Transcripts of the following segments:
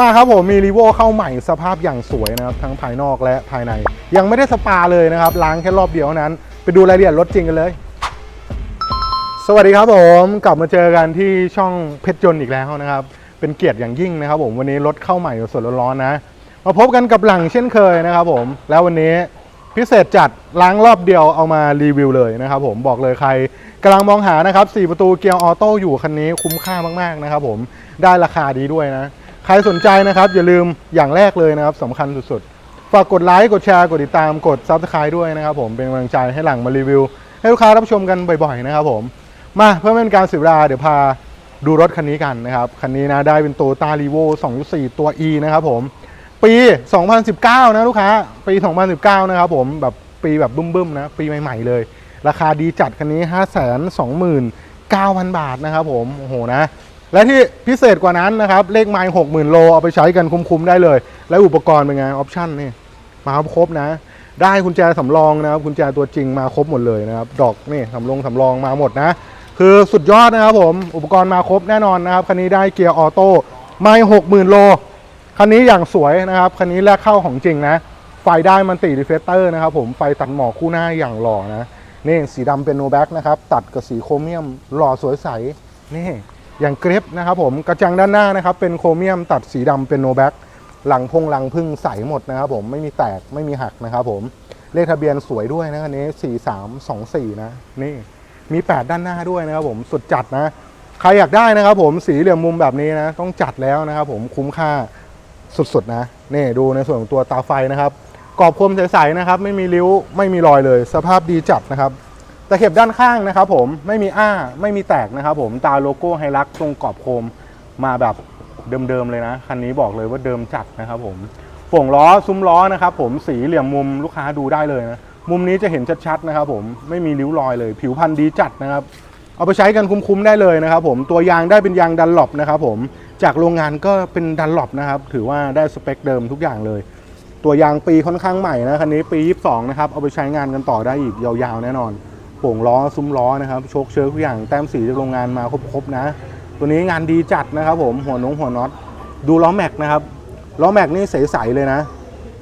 มาครับผมมีรีโวเข้าใหม่สภาพอย่างสวยนะครับ ทั้งภายนอกและภายใน ยังไม่ได้สปาเลยนะครับ ล้างแค่รอบเดียวนั้น ไปดูรายละเอียดรถจริงกันเลย สวัสดีครับผมกลับมาเจอกันที่ช่องเพชรยนต์อีกแล้วนะครับ เป็นเกียรติอย่างยิ่งนะครับ ผมวันนี้รถเข้าใหม่สดร้อนๆนะ มาพบกันกับหลังเช่นเคยนะครับ ผมแล้ววันนี้พิเศษจัดล้างรอบเดียวเอามารีวิวเลยนะครับ ผมบอกเลยใครกำลังมองหานะครับ4ประตูเกียร์ออโต้อยู่คันนี้คุ้มค่ามากๆนะครับ ผมได้ราคาดีด้วยนะ ใครสนใจนะครับ อย่าลืมอย่างแรกเลยนะครับสำคัญสุดๆ ฝากกดไลค์กดแชร์กดติดตามกด Subscribe ด้วยนะครับผมเป็นกำลังใจให้หลังมารีวิว ให้ลูกค้ารับชมกันบ่อยๆนะครับผมมาเพื่อไม่เป็นการเสียเวลาเดี๋ยวพาดูรถคันนี้กันนะครับ คันนี้นะได้เป็นโตต้ารีโว2.4 ตัว E นะครับผม ปี 2019 นะลูกค้า ปี 2019 นะครับผม แบบปีแบบบึ้มๆนะ ปีใหม่ๆเลย ราคาดีจัดคันนี้ 529,000 บาทนะครับผม โอ้โหนะ และที่พิเศษกว่านั้นนะครับเลขไมล์60,000โลเอาไปใช้กันคุ้มๆได้เลย และอุปกรณ์เป็นไงออปชั่นนี่มาครบนะ ได้กุญแจสำรองนะครับกุญแจตัวจริงมาครบหมดเลยนะครับดอกนี่สำรองสำรองมาหมดนะ คือสุดยอดนะครับผมอุปกรณ์มาครบแน่นอนนะครับคันนี้ได้เกียร์ออโต้ไม่หกหมื่นโลคันนี้อย่างสวยนะครับคันนี้แลกเข้าของจริงนะไฟได้มันติรีเฟกเตอร์นะครับผมไฟตัดหมอกคู่หน้าอย่างหล่อนะนี่สีดำเป็นโนแบ็กนะครับตัดกับสีโครเมียมหล่อสวยใสนี่ อย่างกรฟนะครับผมกระจังด้านหน้านะครับเป็นโครเมียมตัดสีดำเป็นโนแบ็กหลังพงหลังพึ่งใสหมดนะครับผมไม่มีแตกไม่มีหักนะครับผมเลขทะเบียนสวยด้วยนะคันนี้ 4324 นะ นี่มี 8 ด้านหน้าด้วยนะครับผมสุดจัดนะ ใครอยากได้นะครับผมสีเหลี่ยมมุมแบบนี้นะ ต้องจัดแล้วนะครับผมคุ้มค่าสุดๆนะนี่ดูในส่วนของตัวตาไฟนะครับ กรอบคมใสๆนะครับ ไม่มีริ้วไม่มีรอยเลย สภาพดีจัดนะครับ ตะเข็บด้านข้างนะครับผมไม่มีอ้าไม่มีแตกนะครับผมตาโลโก้ไฮรักตรงกรอบโคมมาแบบเดิมๆเลยนะ คันนี้บอกเลยว่าเดิมจัดนะครับผมโป่งล้อซุ้มล้อนะครับผมสีเหลี่ยมมุมลูกค้าดูได้เลยนะ มุมนี้จะเห็นชัดๆนะครับผมไม่มีริ้วรอยเลย ผิวพันธุ์ดีจัดนะครับเอาไปใช้กันคุ้มๆได้เลยนะครับผมตัวยางได้เป็นยางดันหลบนะครับผมจากโรงงานก็เป็นดันหลบนะครับถือว่าได้สเปคเดิมทุกอย่างเลย ตัวยางปีค่อนข้างใหม่นะคันนี้ปี 22 นะครับเอาไปใช้งานกันต่อได้อีกยาวๆแน่นอน โป่งล้อซุ้มล้อนะครับโชคเชื้อทุกอย่างแต้มสีจากโรงงานมาครบๆนะ ตัวนี้งานดีจัดนะครับผมหัวนงหัวน็อตดูล้อแม็กนะครับล้อแม็กนี่ใสๆเลยนะ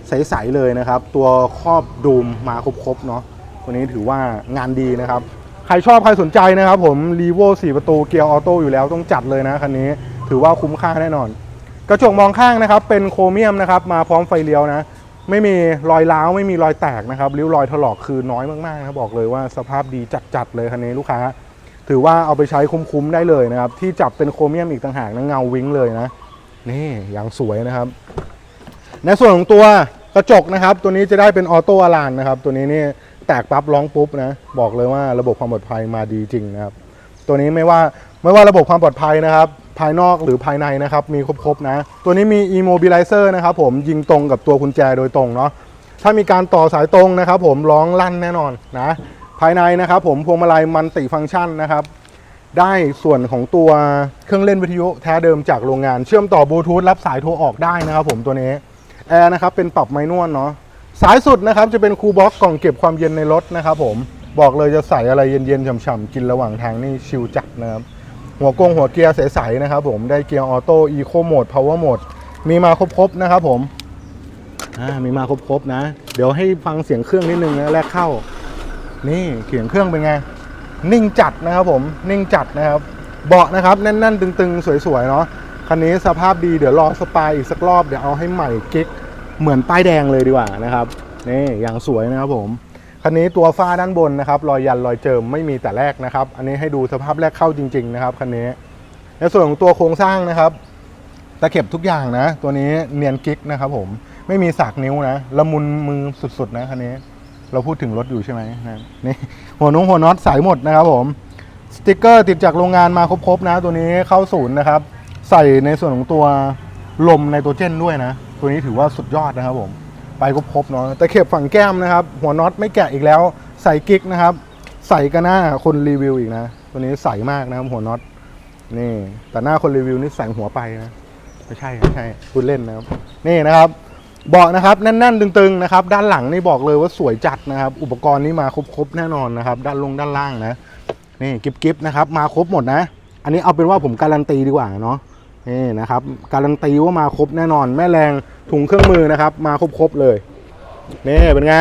ใสๆเลยนะครับ ตัวครอบดูมมาครบๆเนาะตัวนี้ถือว่างานดีนะครับ ใครชอบใครสนใจนะครับ ผมรีโว4ประตูเกียร์ออโต้อยู่แล้วต้องจัดเลยนะคันนี้ถือว่าคุ้มค่าแน่นอน กระจกมองข้างนะครับ เป็นโครเมียมนะครับ มาพร้อมไฟเลี้ยวนะ ไม่มีรอยร้าวไม่มีรอยแตกนะครับริ้วรอยถลอกคือน้อยมากๆนะบอกเลยว่าสภาพดีจัดๆเลยคันนี้ลูกค้า ถือว่าเอาไปใช้คุ้มๆได้เลยนะครับ ที่จับเป็นโครเมียมอีกต่างหากนะเงาวิ้งเลยนะ นี่อย่างสวยนะครับ ในส่วนของตัวกระจกนะครับ ตัวนี้จะได้เป็นออโต้อลานนะครับ ตัวนี้นี่แตกปั๊บร้องปุ๊บนะบอกเลยว่าระบบความปลอดภัยมาดีจริงนะครับ ตัวนี้ไม่ว่าไม่ว่าระบบความปลอดภัยนะครับ ภายนอกหรือภายในนะครับ มีครบๆนะ ตัวนี้มี immobilizer นะครับผมยิงตรงกับตัวกุญแจโดยตรงเนาะถ้ามีการต่อสายตรงนะครับ ผมร้องลั่นแน่นอนนะ ภายในนะครับผมพวงมาลัยมันติฟังก์ชันนะครับ ได้ส่วนของตัวเครื่องเล่นวิทยุแท้เดิมจากโรงงาน เชื่อมต่อบลูทูธรับสายโทรออกได้นะครับ ผมตัวนี้แอร์นะครับเป็นปรับไมนวลเนาะสายสุดนะครับจะเป็นคูลบ็อกกล่องเก็บความเย็นในรถนะครับ ผมบอกเลยจะใส่อะไรเย็นๆฉ่ำๆกินระหว่างทางนี่ชิลจัดนะครับ หัวกงหัวเกียร์ใสๆนะครับผมได้เกียร์ออโต้อีโคโหมดพาวเวอร์โหมดมีมาครบๆนะครับผมมีมาครบๆนะ เดี๋ยวให้ฟังเสียงเครื่องนิดนึงนะแรกเข้า นี่เสียงเครื่องเป็นไง นิ่งจัดนะครับผมนิ่งจัดนะครับ เบาะนะครับแน่นๆ ตึงๆ สวยๆเนาะคันนี้สภาพดีเดี๋ยวรอสปายอีกสักรอบเดี๋ยวเอาให้ใหม่กิ๊กเหมือนป้ายแดงเลยดีกว่านะครับนี่อย่างสวยนะครับผม คันนี้ตัวฝ้าด้านบนนะครับรอยยันรอยเจิมไม่มีแต่แรกนะครับ อันนี้ให้ดูสภาพแรกเข้าจริง ๆ นะครับคันนี้ในส่วนของตัวโครงสร้างนะครับตะเข็บทุกอย่างนะ ตัวนี้เนียนกิ๊กนะครับผมไม่มีสากนิ้วนะละมุนมือสุดๆนะคันนี้ เราพูดถึงรถอยู่ใช่ไหมนะนี่หัวนุ้งหัวน็อตใสหมดนะครับผมสติกเกอร์ติดจากโรงงานมาครบๆนะ ตัวนี้เข้าศูนย์นะครับ ใส่ในส่วนของตัวลมไนโตรเจนด้วยนะ ตัวนี้ถือว่าสุดยอดนะครับผม ไปครบเนาะแต่เข็บฝั่งแก้มนะครับ หัวน็อตไม่แกะอีกแล้ว ใส่กิ๊กนะครับ ใส่กันหน้าคนรีวิวอีกนะ ตัวนี้ใสมากนะครับหัวน็อตนี่แต่หน้าคนรีวิวนี่ใส่หัวไปนะไม่ใช่ไม่ใช่พูดเล่นนะครับ นี่นะครับเบาะนะครับแน่นๆตึงๆนะครับ ด้านหลังนี่บอกเลยว่าสวยจัดนะครับ อุปกรณ์นี่มาครบๆแน่นอนนะครับ ด้านลงด้านล่างนะนี่กิฟๆนะครับ มาครบหมดนะ อันนี้เอาเป็นว่าผมการันตีดีกว่าเนาะ นี่นะครับ การันตีว่ามาครบแน่นอนแม่แรงถุงเครื่องมือนะครับ มาครบๆเลยนี่เป็นไง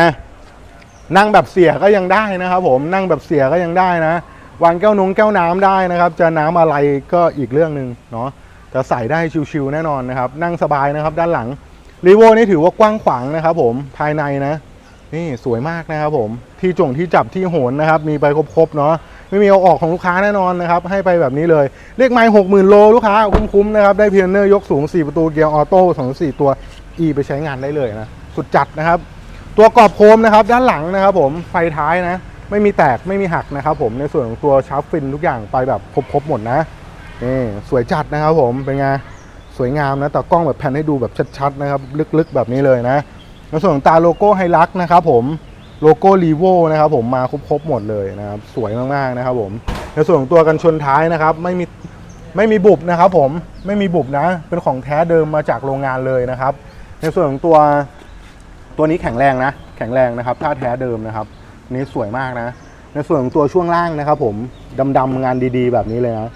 นั่งแบบเสียก็ยังได้นะครับผมนั่งแบบเสียก็ยังได้นะวางแก้วนงแก้วน้ำได้นะครับ จะน้ำอะไรก็อีกเรื่องหนึ่งเนาะจะใส่ได้ชิวๆแน่นอนนะครับ นั่งสบายนะครับ ด้านหลังรีโวนี่ถือว่ากว้างขวางนะครับ ผมภายในนะ นี่สวยมากนะครับผมที่จงที่จับที่โหนนะครับ มีไปครบๆเนาะ ไม่มีเอาออกของลูกค้าแน่นอนนะครับให้ไปแบบนี้เลยเลขไม้หกหมื่นโลลูกค้าคุ้มๆนะครับได้เพียเนอร์ยกสูง 4 ประตูเกียร์ออโต้สองสี่ตัว E ไปใช้งานได้เลยนะสุดจัดนะครับ ตัวกรอบโคมนะครับด้านหลังนะครับผมไฟท้ายนะ ไม่มีแตกไม่มีหักนะครับผมในส่วนของตัวชาร์ปฟินทุกอย่างไปแบบครบๆหมดนะนี่สวยจัดนะครับผมเป็นไงสวยงามนะแต่กล้องแบบแพนให้ดูแบบชัดๆนะครับลึกๆแบบนี้เลยนะในส่วนของตาโลโก้ไฮลักนะครับผม โลโก้รีโวนะครับผมมาครบๆหมดเลยนะครับ สวยมากๆนะครับผมในส่วนของตัวกันชนท้ายนะครับ ไม่มีไม่มีบุบนะครับผมไม่มีบุบนะ เป็นของแท้เดิมมาจากโรงงานเลยนะครับ ในส่วนของตัวตัวนี้แข็งแรงนะ แข็งแรงนะครับ ถ้าแท้เดิมนะครับนนี้สวยมากนะ ในส่วนของตัวช่วงล่างนะครับ ผมดำๆงานดีๆ แบบนี้เลยนะ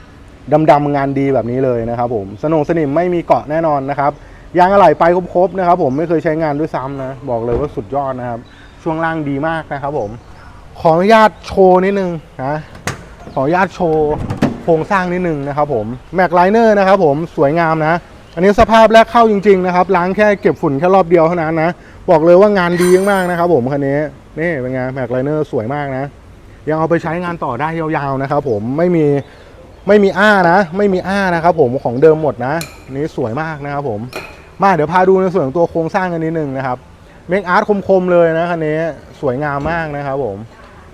ดำๆงานดีแบบนี้เลยนะครับ ผมสนงสนิมไม่มีเกาะแน่นอนนะครับยางอะไหล่ไปครบๆนะครับ ผมไม่เคยใช้งานด้วยซ้ำนะ บอกเลยว่าสุดยอดนะครับ ช่วงล่างดีมากนะครับผม ขออนุญาตโชว์นิดนึงนะขออนุญาตโชว์โครงสร้างนิดนึงนะครับผมแม็กไลเนอร์นะครับผมสวยงามนะ อันนี้สภาพแรกเข้าจริงๆนะครับล้างแค่เก็บฝุ่นแค่รอบเดียวเท่านั้นนะ บอกเลยว่างานดีมากๆนะครับผมคันนี้นี่เป็นไงแม็กไลเนอร์สวยมากนะ ยังเอาไปใช้งานต่อได้ยาวๆนะครับผมไม่มีไม่มีอ้านะ ไม่มีอ้านะครับผมของเดิมหมดนะนนี้สวยมากนะครับผมมาเดี๋ยวพาดูในส่วนของตัวโครงสร้างกันนิดนึงนะครับ เมคอาร์ตคมๆเลยนะคันนี้สวยงามมากนะครับผม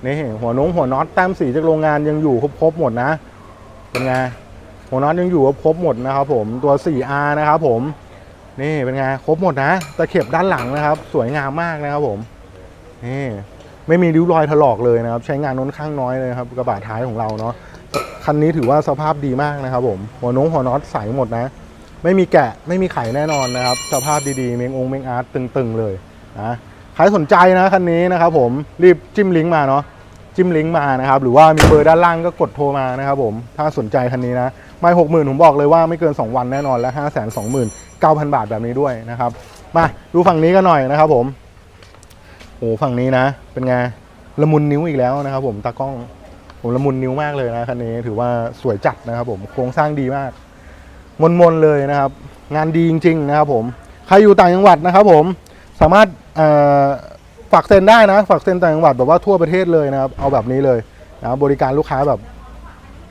นี่หัวน้องหัวน็อตแต้มสีจากโรงงานยังอยู่ครบๆหมดนะเป็นไงหัวน็อตยังอยู่ครบหมดนะครับผมตัว 4R นะครับผมนี่เป็นไงครบหมดนะตะเข็บด้านหลังนะครับ สวยงามมากนะครับผมนี่ไม่มีริ้วรอยถลอกเลยนะครับ ใช้งานน้นข้างน้อยเลยครับกระบะท้ายของเราเนาะคันนี้ถือว่าสภาพดีมากนะครับผมหัวน้องหัวน็อตใสหมดนะ ไม่มีแกะไม่มีไข่แน่นอนนะครับ สภาพดีๆเมงองเมงอาร์ตตึงๆเลย นะใครสนใจนะคันนี้นะครับผมรีบจิ้มลิงก์มาเนาะจิ้มลิงก์มานะครับหรือว่ามีเบอร์ด้านล่างก็กดโทรมานะครับผมถ้าสนใจคันนี้นะไม่หกหมื่นผมบอกเลยว่าไม่เกิน 2 วันแน่นอนและห้าแสนสองหมื่นเก้าพันบาทแบบนี้ด้วยนะครับมาดูฝั่งนี้กันหน่อยนะครับผมโอ้ฝั่งนี้นะ เป็นไงละมุนนิ้วอีกแล้วนะครับ ผมตากล้องผมละมุนนิ้วมากเลยนะคันนี้ถือว่าสวยจัดนะครับ ผมโครงสร้างดีมากมนๆเลยนะครับ งานดีจริง ๆ นะครับ ผมใครอยู่ต่างจังหวัดนะครับ ผมสามารถ ฝากเซ็นได้นะ ฝากเซ็นต่างจังหวัดแบบว่าทั่วประเทศเลยนะครับ เอาแบบนี้เลยนะครับบริการลูกค้าแบบ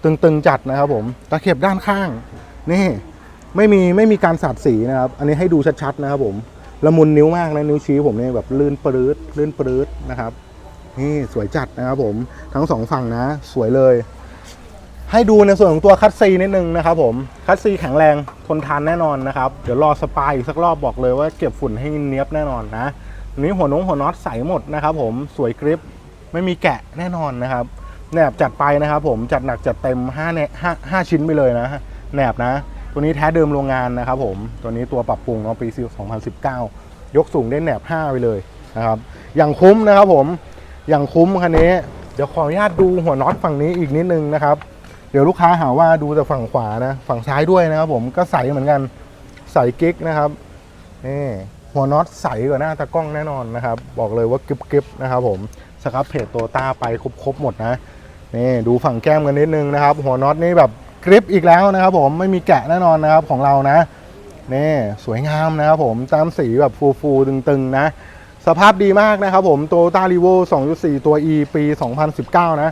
ตึงๆจัดนะครับผมตะเข็บด้านข้าง นี่ไม่มีไม่มีการสาดสีนะครับ อันนี้ให้ดูชัดๆนะครับผมละมุนนิ้วมากนะนิ้วชี้ผมเนี่ยแบบลื่นปรื๊ดลื่นปรื๊ดนะครับ นี่สวยจัดนะครับผมทั้งสองฝั่งนะ สวยเลย ให้ดูในส่วนของตัวคัตซีนิดนึงนะครับผมคัตซีแข็งแรงทนทานแน่นอนนะครับ เดี๋ยวรอสปายอีกสักรอบบอกเลยว่าเก็บฝุ่นให้เนียบแน่นอนนะ นี้หัวน้องหัวน็อตใสหมดนะครับผมสวยกริปไม่มีแกะแน่นอนนะครับแหนบจัดไปนะครับผมจัดหนักจัดเต็ม5เนี่ยห้าห้าชิ้นไปเลยนะแหนบนะ ตัวนี้แท้เดิมโรงงานนะครับผมตัวนี้ตัวปรับปรุงเนาะปี 2019 ยกสูงได้แหนบ 5 ไปเลยนะครับอย่างคุ้มนะครับผมอย่างคุ้มคันนี้ เดี๋ยวขออนุญาตดูหัวน็อตฝั่งนี้อีกนิดนึงนะครับ เดี๋ยวลูกค้าหาว่าดูแต่ฝั่งขวานะ ฝั่งซ้ายด้วยนะครับผมก็ใสเหมือนกันใสกิ๊กนะครับนี่ หัวน็อตใสกว่าหน้าตากล้องแน่นอนนะครับ บอกเลยว่ากริบๆนะครับผมสครับเพจโตต้าไปครบๆหมดนะนี่ดูฝั่งแก้มกันนิดนึงนะครับ หัวน็อตนี่แบบกริบอีกแล้วนะครับ ผมไม่มีแกะแน่นอนนะครับของเรานะนี่สวยงามนะครับผมตามสีแบบฟูๆตึงๆนะ สภาพดีมากนะครับผมโตต้ารีโว2.4 ตัว E ปี 2019 นะ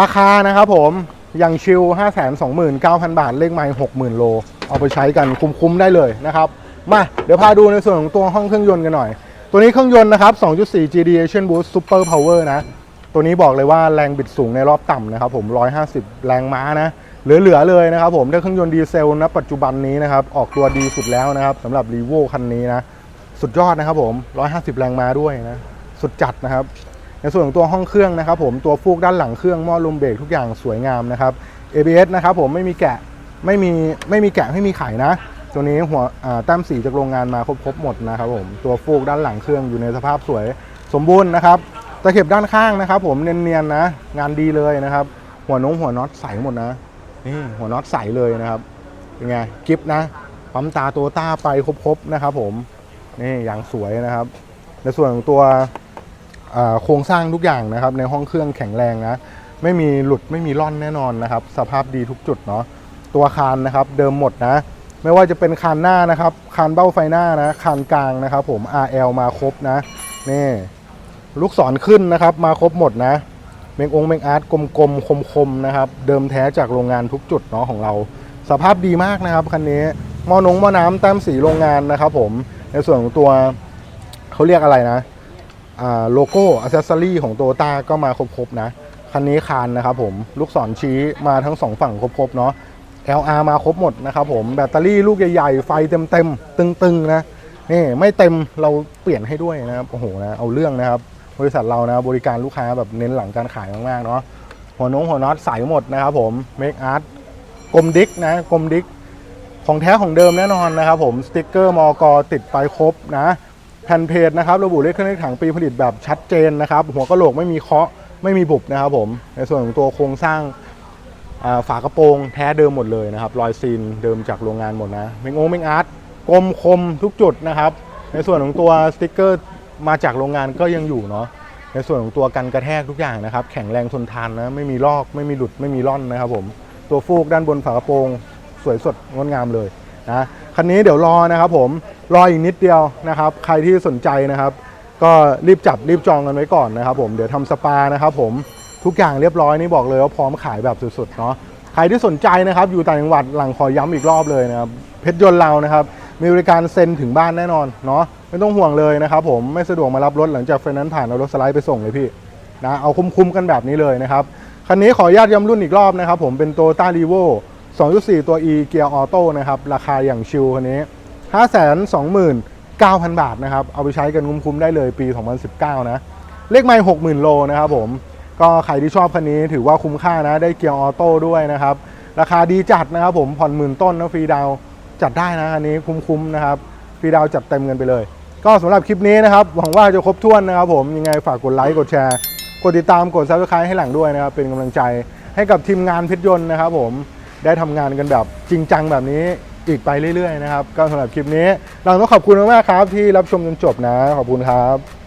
ราคานะครับผมอย่างชิล 529,000 บาท เลขไม้60,000 โล เอาไปใช้กันคุ้มๆได้เลยนะครับ มาเดี๋ยวพาดูในส่วนของตัวห้องเครื่องยนต์กันหน่อย ตัวนี้เครื่องยนต์นะครับ 2.4 GD Asian Boost Super Power นะ ตัวนี้บอกเลยว่าแรงบิดสูงในรอบต่ำนะครับผม 150 แรงม้านะ เหลือๆเลยนะครับผมได้เครื่องยนต์ดีเซลนะปัจจุบันนี้นะครับ ออกตัวดีสุดแล้วนะครับสำหรับ r ีโวคันนี้นะ สุดยอดนะครับผม 150 แรงม้าด้วยนะ สุดจัดนะครับ ในส่วนของตัวห้องเครื่องนะครับผม ตัวฟูกด้านหลังเครื่อง หม้อลมเบรกทุกอย่างสวยงามนะครับ ABS นะครับผมไม่มีแกะ ไม่มีไม่มีแกะไม่มีไขนะ ตัวนี้หัวแต้มสีจากโรงงานมาครบครบหมดนะครับผมตัวฟูกด้านหลังเครื่องอยู่ในสภาพสวยสมบูรณ์นะครับตะเข็บด้านข้างนะครับ ผมเนียนๆนะ งานดีเลยนะครับ หัวน้องหัวน็อตใสหมดนะนี่หัวน็อตใสเลยนะครับเป็นไงกิฟนะปั๊มตาตัวต้าไปครบๆนะครับผมนี่อย่างสวยนะครับ ในส่วนของตัวโครงสร้างทุกอย่างนะครับ ในห้องเครื่องแข็งแรงนะไม่มีหลุดไม่มีร่อนแน่นอนนะครับ สภาพดีทุกจุดเนาะตัวคานนะครับ เดิมหมดนะ ไม่ว่าจะเป็นคานหน้านะครับคานเบ้าไฟหน้านะคานกลางนะครับผม RL มาครบนะนี่ลูกศรขึ้นนะครับ มาครบหมดนะเมงองเมงอาร์ตกลมๆคมๆนะครับ เดิมแท้จากโรงงานทุกจุดเนาะของเรา สภาพดีมากนะครับคันนี้หม้อนงหม้อน้ำแต้มสีโรงงานนะครับ ผมในส่วนของตัวเขาเรียกอะไรนะอ่าโลโก้อัเซสซอรี่ของโตต้าก็มาครบๆนะ คันนี้คานนะครับผม ลูกศรชี้มาทั้งสองฝั่งครบๆเนาะ LR มาครบหมดนะครับผมแบตเตอรี่ลูกใหญ่ๆ ไฟเต็มๆ ตึงๆนะนี่ไม่เต็มเราเปลี่ยนให้ด้วยนะครับโอ้โหนะเอาเรื่องนะครับ บริษัทเรานะบริการลูกค้าแบบเน้นหลังการขายมากๆเนาะหัวน้องหัวน็อตใสหมดนะครับผม Make Art กลมดิกนะกลมดิกของแท้ของเดิมแน่นอนนะครับผมสติกเกอร์มอกติดไปครบนะแผ่นเพจนะครับระบุเลขเครื่องเลขถังปีผลิตแบบชัดเจนนะครับ หัวกะโหลกไม่มีเคาะไม่มีบุบนะครับผมในส่วนของตัวโครงสร้าง ฝากระโปรงแท้เดิมหมดเลยนะครับรอยซีนเดิมจากโรงงานหมดนะเมงโอเมงอาร์ตกลมคมทุกจุดนะครับ ในส่วนของตัวสติกเกอร์มาจากโรงงานก็ยังอยู่เนาะในส่วนของตัวกันกระแทกทุกอย่างนะครับ แข็งแรงทนทานนะไม่มีลอกไม่มีหลุดไม่มีร่อนนะครับผมตัวฟูกด้านบนฝากระโปรงสวยสดงดงามเลยนะคันนี้เดี๋ยวรอนะครับผมรออีกนิดเดียวนะครับ ใครที่สนใจนะครับ ก็รีบจับรีบจองกันไว้ก่อนนะครับ ผมเดี๋ยวทำสปานะครับผม ทุกอย่างเรียบร้อยนี่บอกเลยว่าพร้อมขายแบบสุดๆเนาะใครที่สนใจนะครับ อยู่ต่างจังหวัดหลังขอย้ำอีกรอบเลยนะครับเพชรยนต์เรานะครับ มีบริการเซ็นถึงบ้านแน่นอนเนาะไม่ต้องห่วงเลยนะครับผมไม่สะดวกมารับรถหลังจากไฟแนนซ์ผ่านเอารถสไลด์ไปส่งเลยพี่นะเอาคุ้มๆกันแบบนี้เลยนะครับคันนี้ขออนุญาตย้ำรุ่นอีกรอบนะครับ ผมเป็นโตต้ารีโว2.4 ตัว E เกียร์ออโต้นะครับ ราคาอย่างชิลคันนี้ 529,000 บาทนะครับ เอาไปใช้กันคุ้มๆได้เลยปี 2019 นะ เลขไม่ 60,000 โลนะครับผม ก็ใครที่ชอบคันนี้ถือว่าคุ้มค่านะได้เกียร์ออโต้ด้วยนะครับ ราคาดีจัดนะครับผมผ่อนหมื่นต้นนะฟรีดาวจัดได้นะคันนี้คุ้มๆนะครับฟรีดาวจัดเต็มเงินไปเลย ก็สำหรับคลิปนี้นะครับหวังว่าจะครบถ้วนนะครับ ผมยังไงฝากกดไลค์กดแชร์กดติดตามกดซับสไครต์ให้หลังด้วยนะครับเป็นกำลังใจให้กับทีมงานเพชรยนต์นะครับ ผมได้ทำงานกันแบบจริงจังแบบนี้อีกไปเรื่อยๆนะครับก็สำหรับคลิปนี้ เราต้องขอบคุณมากๆครับที่รับชมจนจบนะ ขอบคุณครับ